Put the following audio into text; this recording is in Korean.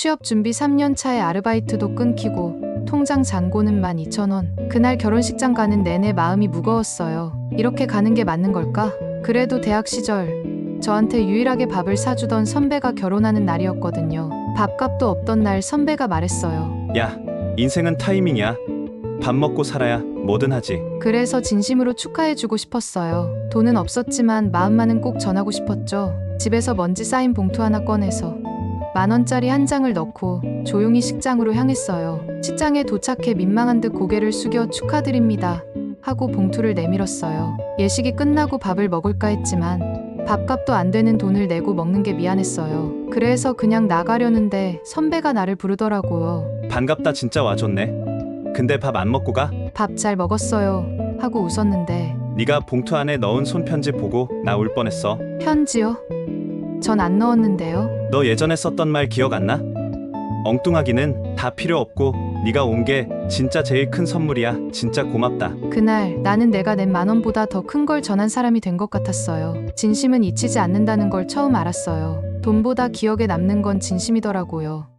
취업 준비 3년 차에 아르바이트도 끊기고 통장 잔고는 12,000원. 그날 결혼식장 가는 내내 마음이 무거웠어요. 이렇게 가는 게 맞는 걸까? 그래도 대학 시절 저한테 유일하게 밥을 사주던 선배가 결혼하는 날이었거든요. 밥값도 없던 날 선배가 말했어요. 야, 인생은 타이밍이야. 밥 먹고 살아야 뭐든 하지. 그래서 진심으로 축하해주고 싶었어요. 돈은 없었지만 마음만은 꼭 전하고 싶었죠. 집에서 먼지 쌓인 봉투 하나 꺼내서 만 원짜리 한 장을 넣고 조용히 식장으로 향했어요. 식장에 도착해 민망한 듯 고개를 숙여 축하드립니다. 하고 봉투를 내밀었어요. 예식이 끝나고 밥을 먹을까 했지만 밥값도 안 되는 돈을 내고 먹는 게 미안했어요. 그래서 그냥 나가려는데 선배가 나를 부르더라고요. 반갑다 진짜 와줬네. 근데 밥 안 먹고 가? 밥 잘 먹었어요. 하고 웃었는데 네가 봉투 안에 넣은 손편지 보고 나 울 뻔했어. 편지요? 전 안 넣었는데요. 너 예전에 썼던 말 기억 안 나? 엉뚱하기는 다 필요 없고 네가 온 게 진짜 제일 큰 선물이야. 진짜 고맙다. 그날 나는 내가 낸 만 원보다 더 큰 걸 전한 사람이 된 것 같았어요. 진심은 잊히지 않는다는 걸 처음 알았어요. 돈보다 기억에 남는 건 진심이더라고요.